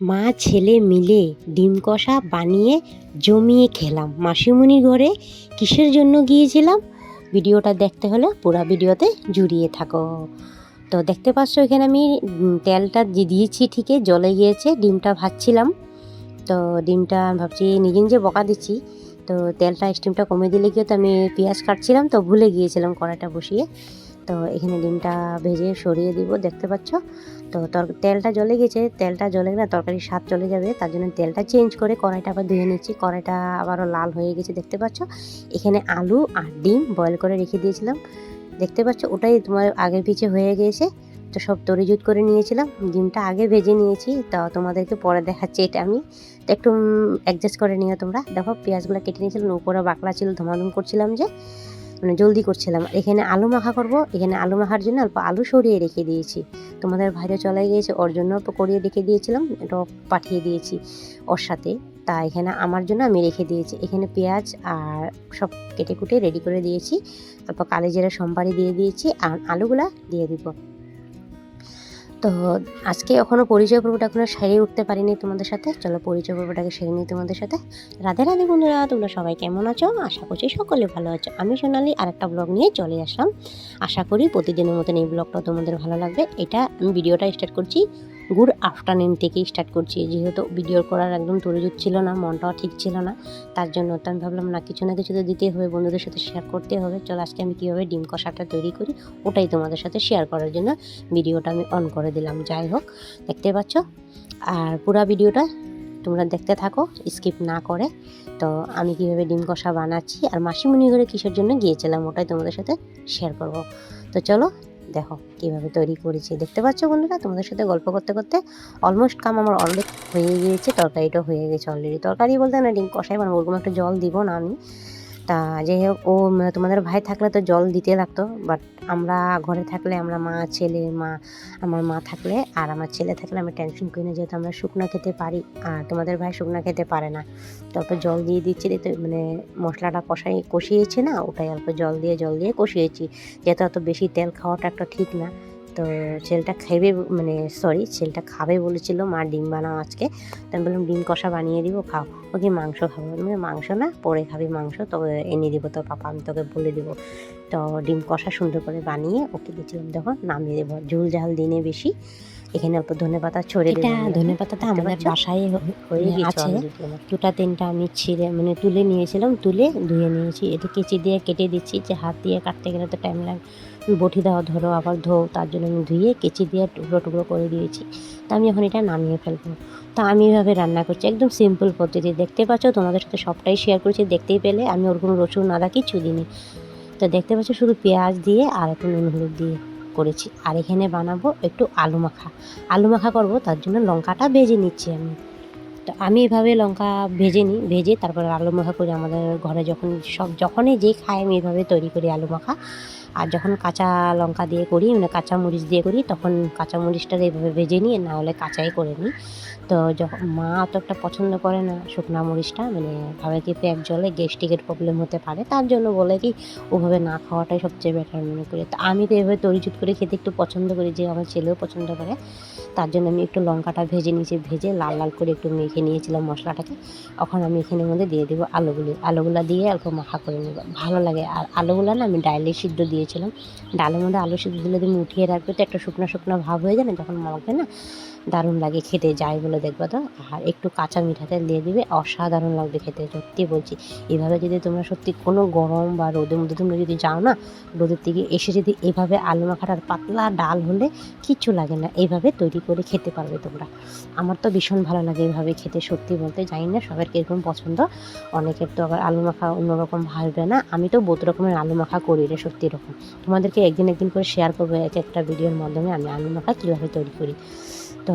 মা, ছেলে মিলে ডিম কষা বানিয়ে জমিয়ে খেলাম। মাসিমণির ঘরে কিসের জন্য গিয়েছিলাম? ভিডিওটা দেখতে হলে পুরো ভিডিওতে জুড়িয়ে থাকো। তো দেখতে পাচ্ছ, এখানে আমি তেলটা দিয়েছি ঠিকই, জলে গিয়েছে, ডিমটা ভাজছিলাম। তো ডিমটা ভাবছি, নিজে নিজে বকা দিচ্ছি। তো তেলটা স্টিমটা কমে দিলে কি হতো, আমি পেঁয়াজ কাটছিলাম, তো ভুলে গিয়েছিলাম কড়াইটা বসিয়ে। তো এখানে ডিমটা ভেজে সরিয়ে দিব, দেখতে পাচ্ছ? তো তর- তেলটা জ্বলে গেছে, তেলটা জ্বলে গেলে তরকারির স্বাদ চলে যাবে, তার জন্য তেলটা চেঞ্জ করে কড়াইটা আবার ধুয়ে নিচ্ছি, কড়াইটা আবারও লাল হয়ে গেছে, দেখতে পাচ্ছ? এখানে আলু আর ডিম বয়েল করে রেখে দিয়েছিলাম, দেখতে পাচ্ছ? ওটাই তোমার আগে পিছে হয়ে গিয়েছে তো সব তরিজুত করে নিয়েছিলাম, ডিমটা আগে ভেজে নিয়েছি, তো তোমাদেরকে পরে দেখাচ্ছি এটা আমি, তো একটু অ্যাডজাস্ট করে নিও তোমরা। দেখো, পেঁয়াজগুলো কেটে নিয়েছিলাম, উপরে বাকলা ছিল, ধমাধম করছিলাম যে মানে জলদি করছিলাম। এখানে আলু মাখা করব। এখানে আলু মাখার জন্য অল্প আলু সরিয়ে রেখে দিয়েছি। তোমাদের ভাইরা চলে গিয়েছে, ওর জন্য করিয়ে রেখে দিয়েছিলাম। এটা পাঠিয়ে দিয়েছি ওর সাথে। তা এখানে আমার জন্য আমি রেখে দিয়েছি। এখানে পেঁয়াজ আর সব কেটে কুটে রেডি করে দিয়েছি। তারপর কালেজেরা সম্বারি দিয়ে দিয়েছি। আর আলুগুলা দিয়ে দিব। তো আজকে এখনও পরিচয় পর্বটা এখনও সেরে উঠতে পারিনি তোমাদের সাথে। চলো পরিচয় পর্বটাকে সেরে নিই তোমাদের সাথে। রাধে রাধে বন্ধুরা, তোমরা সবাই কেমন আছো? আশা করছি সকলে ভালো আছো। আমি সোনালি আর একটা ব্লগ নিয়ে চলে আসলাম। আশা করি প্রতিদিনের মতন এই ব্লগটা তোমাদের ভালো লাগবে। এটা আমি ভিডিওটা স্টার্ট করছি। গুড আফটারনুন থেকেই স্টার্ট করছি। যেহেতু ভিডিও করার একদম তরিজুত ছিল না, মনটাও ঠিক ছিল না, তার জন্য তো আমি ভাবলাম না, কিছু না কিছু তো দিতে হবে, বন্ধুদের সাথে শেয়ার করতে হবে। চলো আজকে আমি কীভাবে ডিম কষাটা তৈরি করি, ওটাই তোমাদের সাথে শেয়ার করার জন্য ভিডিওটা আমি অন করে দিলাম। যাই হোক, দেখতে পাচ্ছ? আর পুরা ভিডিওটা তোমরা দেখতে থাকো স্কিপ না করে। তো আমি কীভাবে ডিম কষা বানাচ্ছি আর মাসিমণি ঘরে কিসের জন্য গিয়েছিলাম, ওটাই তোমাদের সাথে শেয়ার করব। তো চলো দেখো কীভাবে তৈরি করেছি। দেখতে পাচ্ছ বন্ধুরা, তোমাদের সাথে গল্প করতে করতে অলমোস্ট কাম আমার অলরেডি হয়ে গিয়েছে, তরকারিটা হয়ে গেছে অলরেডি তরকারি বলতে না ডিম কষাই মানে ওরকম একটা জল দিব না আমি। তা যাই হোক ও তোমাদের ভাই থাকলে তো জল দিতে লাগতো বাট আমরা ঘরে থাকলে আমরা মা, ছেলে, মা, আমার মা থাকলে আর আমার ছেলে থাকলে আমি টেনশন করি না, যেহেতু আমরা শুকনো খেতে পারি, আর তোমাদের ভাই শুকনো খেতে পারে না। তো জল দিয়ে দিচ্ছি তো মানে মশলাটা কষাই, কষিয়েছি না, ওটাই অল্প জল দিয়ে জল দিয়ে কষিয়েছি। যেহেতু অত বেশি তেল খাওয়াটা একটা ঠিক না তো ছেলেটা খাইবে মানে সরি ছেলেটা খাবে বলেছিল মা ডিম বানাও আজকে। তো আমি বললাম ডিম কষা বানিয়ে দিব খাও। ওকে মাংস খাব? আমি মাংস না পরে খাবি মাংস তবে এনে দিব তোর পাপা আমি তোকে বলে দিব। তো ডিম কষা সুন্দর করে বানিয়ে ওকে দিয়েছিলাম দেখো নামিয়ে দেবো ঝুল ঝাল দিনে বেশি। এখানে অল্প ধনে পাতা ছড়ে এটা ধনে পাতাটা আমাদের বাসায় হয়ে মানে গেছে আছে। দুটা তিনটা আমি ছিঁড়ে মানে তুলে নিয়েছিলাম তুলে ধুয়ে নিয়েছি। এটা কেচি দিয়ে কেটে দিচ্ছি যে হাত দিয়ে কাটতে গেলে তো টাইম লাগে। বটি দাও ধরো, আবার ধো তার জন্য আমি ধুয়ে কেচি দিয়ে টুকরো টুকরো করে দিয়েছি। তা আমি এখন এটা নামিয়ে ফেলব। তা আমি এভাবে রান্না করছি, একদম সিম্পল পদ্ধতি। দেখতে পাচ্ছ, তোমাদের সাথে সবটাই শেয়ার করেছি, দেখতেই পেলে। আমি ওরকম রসুন, আদা কিছু দিইনি। তো দেখতে পাচ্ছ, শুধু পেঁয়াজ দিয়ে আর একটু নুন হলুদ দিয়ে করেছি। আর এখানে বানাবো একটু আলু মাখা। আলু মাখা করব, তার জন্য লঙ্কাটা ভেজে নিচ্ছি আমি। তো আমি এভাবে লঙ্কা ভেজে নিই ভেজে তারপর আলু মাখা করি আমাদের ঘরে যখন, সব, যখনই যেই খাই আমি এভাবে তৈরি করি আলু মাখা। আর যখন কাঁচা লঙ্কা দিয়ে করি মানে কাঁচা মরিচ দিয়ে করি, তখন কাঁচা মরিচটা এইভাবে ভেজে নিয়ে না হলে কাঁচাই করে নিই। তো যখন মা অত একটা পছন্দ করে না শুকনা মরিচটা মানে ভাবে কি পেট জলে গ্যাস্ট্রিকের প্রবলেম হতে পারে, তার জন্য বলে কি ওভাবে না খাওয়াটাই সবচেয়ে বেটার মনে করি। তো আমি তো এভাবে তরিজুত করে খেতে একটু পছন্দ করি, যে আমার ছেলেও পছন্দ করে। তার জন্য আমি একটু লঙ্কাটা ভেজে নিয়েছি, ভেজে লাল লাল করে একটু মেখে নিয়েছিলাম মশলাটাকে। এখন আমি এখানের মধ্যে দিয়ে দেবো আলুগুলি। আলুগুলা দিয়ে অল্প মাখা করে নেব। ভালো লাগে। আর আলুগুলা না আমি ডাইলে সিদ্ধ দিয়েছিলাম। ডালের মধ্যে আলু সিদ্ধ দিলে তুমি উঠিয়ে রাখবে তো একটা শুকনো শুকনো ভাব হয়ে যাবে যখন মাখবে না। দারুণ লাগে খেতে, যাই বলে দেখবে তো। আর একটু কাঁচা মিঠা তেল দিয়ে দিবে, অসাধারণ লাগবে খেতে, সত্যি বলছি। এভাবে যদি তোমরা সত্যি কোনো গরম বা রোদের মধ্যে তোমরা যদি যাও না, রোদের থেকে এসে যদি এভাবে আলু মাখাটার পাতলা ডাল হলে কিচ্ছু লাগে না এইভাবে তৈরি করে খেতে পারবে তোমরা। আমার তো ভীষণ ভালো লাগে এভাবে খেতে, সত্যি বলতে জানি না, সবার কীরকম পছন্দ। অনেকের তো আবার আলু মাখা অন্যরকম ভাববে না। আমি তো বহুত রকমের আলু মাখা করি রে, সত্যি রকম। তোমাদেরকে একদিন একদিন করে শেয়ার করব এক একটা ভিডিওর মাধ্যমে আমি আলু মাখা কীভাবে তৈরি করি। তো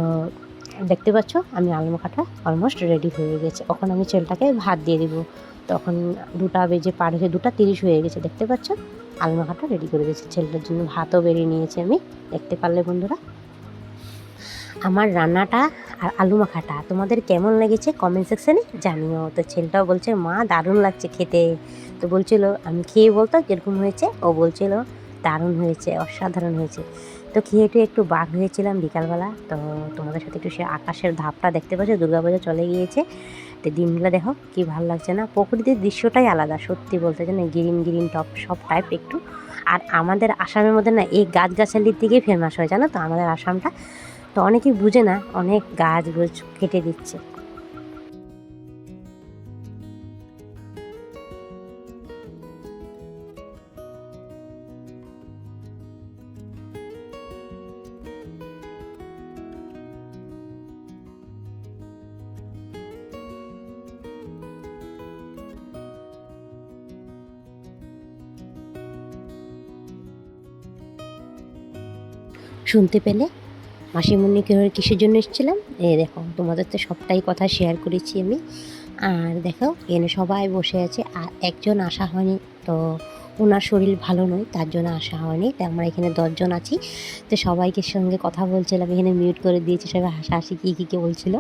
দেখতে পাচ্ছ, আমি আলু মাখাটা অলমোস্ট রেডি হয়ে গেছে। এখন আমি ছেলেটাকে ভাত দিয়ে দিব। তখন দুটা বেজে পার হয়ে, দুটা তিরিশ হয়ে গেছে, দেখতে পাচ্ছ? আলু মাখাটা রেডি করে দিয়েছি। ছেলেটার জন্য ভাতও বেরিয়ে নিয়েছি আমি। দেখতে পারলে বন্ধুরা? আমার রান্নাটা আর আলু মাখাটা তোমাদের কেমন লেগেছে? কমেন্ট সেকশানে জানিও। তো ছেলেটাও বলছে, মা, দারুণ লাগছে খেতে। তো বলছিল, আমি খেয়ে বলতো কীরকম হয়েছে? ও বলছিল, দারুণ হয়েছে, অসাধারণ হয়েছে। তো খেয়ে টুয়ে একটু বাঘ হয়েছিলাম বিকালবেলা। তো তোমাদের সাথে একটু সে আকাশের ধাপটা দেখতে পাচ্ছ দুর্গাপূজা চলে গিয়েছে। তো দিনগুলো দেখো কি ভালো লাগছে না? প্রকৃতির দৃশ্যটাই আলাদা, সত্যি বলতে জানো গ্রিন গ্রিন টপ সব টাইপ একটু। আর আমাদের আসামের মধ্যে না, এই গাছগাছালির দিকেই ফেমাস হয়, জানো তো? আমাদের আসামটা। তো অনেকেই বুঝে না, অনেক গাছ গোছ কেটে দিচ্ছে। শুনতে পেলে? মাসিমণি কীভাবে কিসের জন্য এসেছিলাম এ দেখো, তোমাদের তো সবটাই কথা শেয়ার করেছি আমি। আর দেখো এনে সবাই বসে আছে, আর একজন আসা হয়নি, তো ওনার শরীর ভালো নয় তার জন্য আসা হয়নি। তো আমরা এখানে দশজন আছি। তো সবাইকে সঙ্গে কথা বলছিলাম এখানে মিউট করে দিয়েছি সবাই হাসাহাসি কী কী কী বলছিল।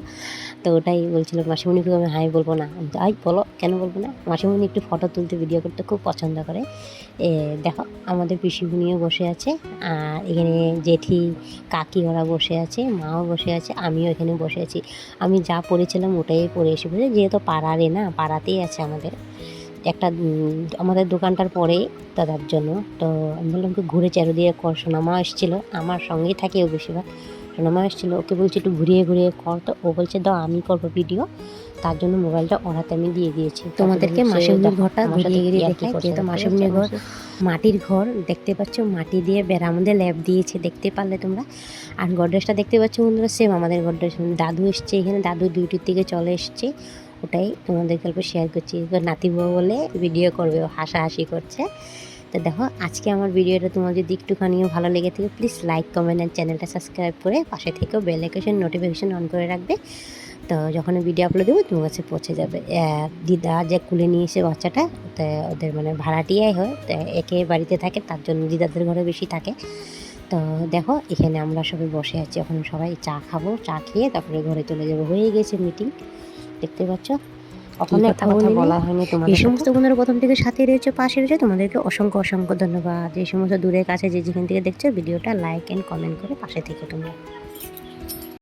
তো ওটাই বলছিল মাসিমণিকে আমি হাই বলব না। আমি তো, আই বলো কেন বলব না? মাসিমণি একটু ফটো তুলতে ভিডিও করতে খুব পছন্দ করে। এ দেখো আমাদের পিসিমণিও বসে আছে আর এখানে জেঠি কাকি ওরা বসে আছে মাও বসে আছে আমিও এখানে বসে আছি। আমি যা পড়েছিলাম ওটাই পড়ে এসে বসে যেহেতু পাড়ারে না পাড়াতেই আছে আমাদের। আমাদের দোকানটার পরে দাদার জন্য। তো আমি বললাম কি, ঘুরে চারোদিকে কর, সোনামা এসেছিল। আমার সঙ্গেই থাকে ও বেশিরভাগ। সোনামা এসেছিল, ওকে বলছে একটু ঘুরিয়ে ঘুরিয়ে কর। তো ও বলছে, দাও আমি করব ভিডিও তার জন্য মোবাইলটা ওর হাতে আমি দিয়ে দিয়েছি। তোমাদেরকে মাসিমনির ঘরটা ঘুরিয়ে ঘুরিয়ে দেখাই যেহেতু মাসিমনির ঘর মাটির ঘর দেখতে পাচ্ছ মাটি দিয়ে বেড়া আমাদের ল্যাব দিয়েছে দেখতে পারলে তোমরা। আর গডরেজটা দেখতে পাচ্ছ বন্ধুরা সেম আমাদের গডরেজ দাদু এসছে এখানে দাদু ডিউটির থেকে চলে এসছে। ওটাই তোমাদের গল্প শেয়ার করছি। এবার নাতি বউ বলে ভিডিও করবে ও হাসাহাসি করছে। তো দেখো আজকে আমার ভিডিওটা তোমার যদি একটুখানিও ভালো লেগে থাকে প্লিজ লাইক কমেন্ট আর চ্যানেলটা সাবস্ক্রাইব করে পাশে থেকেও বেল আইকন নোটিফিকেশন অন করে রাখবে। তো যখন ভিডিও আপলোড দেবো তোমার কাছে পৌঁছে যাবে। দিদা যে কুলে নিয়ে এসে বাচ্চাটা তো ওদের মানে ভাড়াটিয়াই হয় তো একে বাড়িতে থাকে তার জন্য দিদাদের ঘরে বেশি থাকে। তো দেখো এখানে আমরা সবাই বসে আছি। এখন সবাই চা খাব চা খেয়ে তারপরে ঘরে চলে যাব। হয়ে গেছে মিটিং দেখতে পাচ্ছ? ওখানে একটা কথা বলা হয়নি তোমার এই সমস্ত বন্ধুরা প্রথম থেকে সাথে রয়েছে পাশে রয়েছে তোমাদেরকে অসংখ্য অসংখ্য ধন্যবাদ। এই সমস্ত দূরের কাছে যে যেখান থেকে দেখছ ভিডিওটা লাইক অ্যান্ড কমেন্ট করে পাশে থেকে তোমরা।